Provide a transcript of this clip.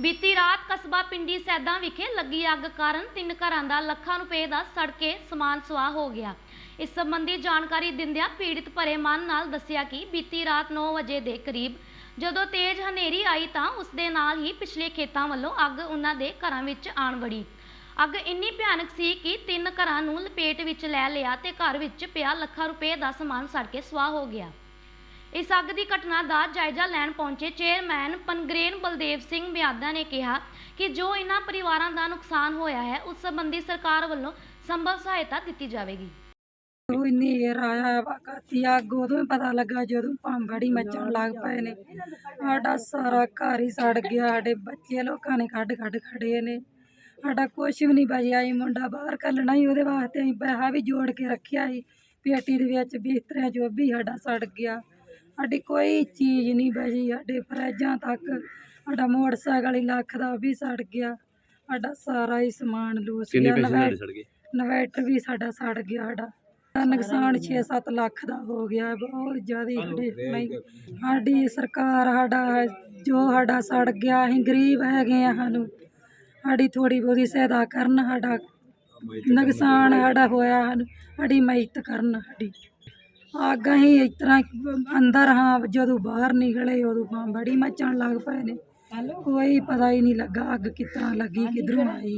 ਬੀਤੀ ਰਾਤ ਕਸਬਾ ਪਿੰਡੀ ਸੈਦਾਂ ਵਿਖੇ ਲੱਗੀ ਅੱਗ ਕਾਰਨ ਤਿੰਨ ਘਰਾਂ ਦਾ ਲੱਖਾਂ ਰੁਪਏ ਦਾ ਸੜ ਕੇ ਸਮਾਨ ਸੁਆਹ ਹੋ ਗਿਆ। ਇਸ ਸੰਬੰਧੀ ਜਾਣਕਾਰੀ ਦਿੰਦਿਆਂ ਪੀੜਿਤ ਭਰੇ ਮਨ ਨਾਲ ਦੱਸਿਆ ਕਿ ਬੀਤੀ ਰਾਤ 9 ਵਜੇ ਦੇ ਕਰੀਬ ਜਦੋਂ ਤੇਜ਼ ਹਨੇਰੀ ਆਈ ਤਾਂ ਉਸ ਦੇ ਨਾਲ ਹੀ ਪਿਛਲੇ ਖੇਤਾਂ ਵੱਲੋਂ ਅੱਗ ਉਹਨਾਂ ਦੇ ਘਰਾਂ ਵਿੱਚ ਆਣ ਵੜੀ। ਅੱਗ ਇੰਨੀ ਭਿਆਨਕ ਸੀ ਕਿ ਤਿੰਨ ਘਰਾਂ ਨੂੰ ਲਪੇਟ ਵਿੱਚ ਲੈ ਲਿਆ ਤੇ ਘਰ ਵਿੱਚ ਪਿਆ ਲੱਖਾਂ ਰੁਪਏ ਦਾ ਸਮਾਨ ਸੜ ਕੇ ਸੁਆਹ ਹੋ ਗਿਆ। ਇਸ ਅੱਗ ਦੀ ਘਟਨਾ ਦਾ ਜਾਇਜ਼ਾ ਲੈਣ ਪਹੁੰਚੇ ਚੇਅਰਮੈਨ ਪਨਗਰੇਨ ਬਲਦੇਵ ਸਿੰਘ ਮਿਆਦਾ ਨੇ ਕਿਹਾ ਕਿ ਜੋ ਇਨ੍ਹਾਂ ਪਰਿਵਾਰਾਂ ਦਾ ਨੁਕਸਾਨ ਹੋਇਆ ਹੈ, ਉਸ ਸੰਬੰਧੀ ਸਰਕਾਰ ਵੱਲੋਂ ਸੰਭਵ ਸਹਾਇਤਾ ਦਿੱਤੀ ਜਾਵੇਗੀ। ਉਹ ਹਨੇਰ ਆਇਆ ਵਕਾਤੀ ਅੱਗ, ਉਦੋਂ ਹੀ ਪਤਾ ਲੱਗਾ ਜਦੋਂ ਭਾਂਬੜੀ ਮੱਚਣ ਲੱਗ ਪਏ ਨੇ। ਸਾਡਾ ਸਾਰਾ ਘਰ ਹੀ ਸੜ ਗਿਆ, ਸਾਡੇ ਬੱਚੇ ਲੋਕਾਂ ਨੇ ਕੱਢ ਕੱਢ ਖੜੇ ਨੇ। ਸਾਡਾ ਕੁਛ ਵੀ ਨਹੀਂ ਬਚਿਆ ਸੀ ਮੁੰਡਾ ਬਾਹਰ ਕੱਢਣਾ ਹੀ, ਉਹਦੇ ਵਾਸਤੇ ਅਸੀਂ ਪੈਸਾ ਵੀ ਜੋੜ ਕੇ ਰੱਖਿਆ ਸੀ। ਪੇਟੀ ਦੇ ਵਿੱਚ ਬਿਸਤਰਿਆਂ ਜੋ ਵੀ ਸਾਡਾ ਸੜ ਗਿਆ। ਸਾਡੀ ਕੋਈ ਚੀਜ਼ ਨਹੀਂ ਬਚੀ ਸਾਡੇ ਫਰਿੱਜਾਂ ਤੱਕ ਸਾਡਾ ਮੋਟਰਸਾਈਕਲ ਹੀ ਲੱਖ ਦਾ ਉਹ ਵੀ ਸੜ ਗਿਆ ਸਾਡਾ ਸਾਰਾ ਹੀ ਸਮਾਨ ਲੂਸ ਕਿੰਨੇ ਗਿਆ ਪੈਸੇ ਤੁਹਾਡੇ ਸੜ ਗਏ? ਇਨਵੈਟਰ ਵੀ ਸਾਡਾ ਸੜ ਗਿਆ ਸਾਡਾ। ਸਾਡਾ ਨੁਕਸਾਨ 6-7 ਲੱਖ ਦਾ ਹੋ ਗਿਆ ਹੈ, ਬਹੁਤ ਜ਼ਿਆਦਾ ਸਾਡੇ ਨਹੀਂ ਸਾਡੀ ਸਰਕਾਰ ਸਾਡਾ ਜੋ ਸਾਡਾ ਸੜ ਗਿਆ ਅਸੀਂ ਗਰੀਬ ਹੈਗੇ ਆ ਸਾਨੂੰ। ਸਾਡੀ ਥੋੜੀ ਬਹੁਤੀ ਸਹਾਇਤਾ ਕਰਨ ਸਾਡਾ ਨੁਕਸਾਨ ਸਾਡਾ ਹੋਇਆ ਸਾਨੂੰ ਸਾਡੀ ਮਦਦ ਕਰਨ ਸਾਡੀ। ਅੱਗ ਅਸੀਂ ਇਸ ਤਰ੍ਹਾਂ ਅੰਦਰ ਹਾਂ ਜਦੋਂ ਬਾਹਰ ਨਿਕਲੇ ਉਦੋਂ ਹਾਂ ਬੜੀ ਮੱਚਣ ਲੱਗ ਪਏ ਨੇ। ਕੋਈ ਪਤਾ ਹੀ ਨਹੀਂ ਲੱਗਾ ਅੱਗ ਕਿਸ ਤਰ੍ਹਾਂ ਲੱਗੀ ਕਿੱਧਰੋਂ ਆਈ।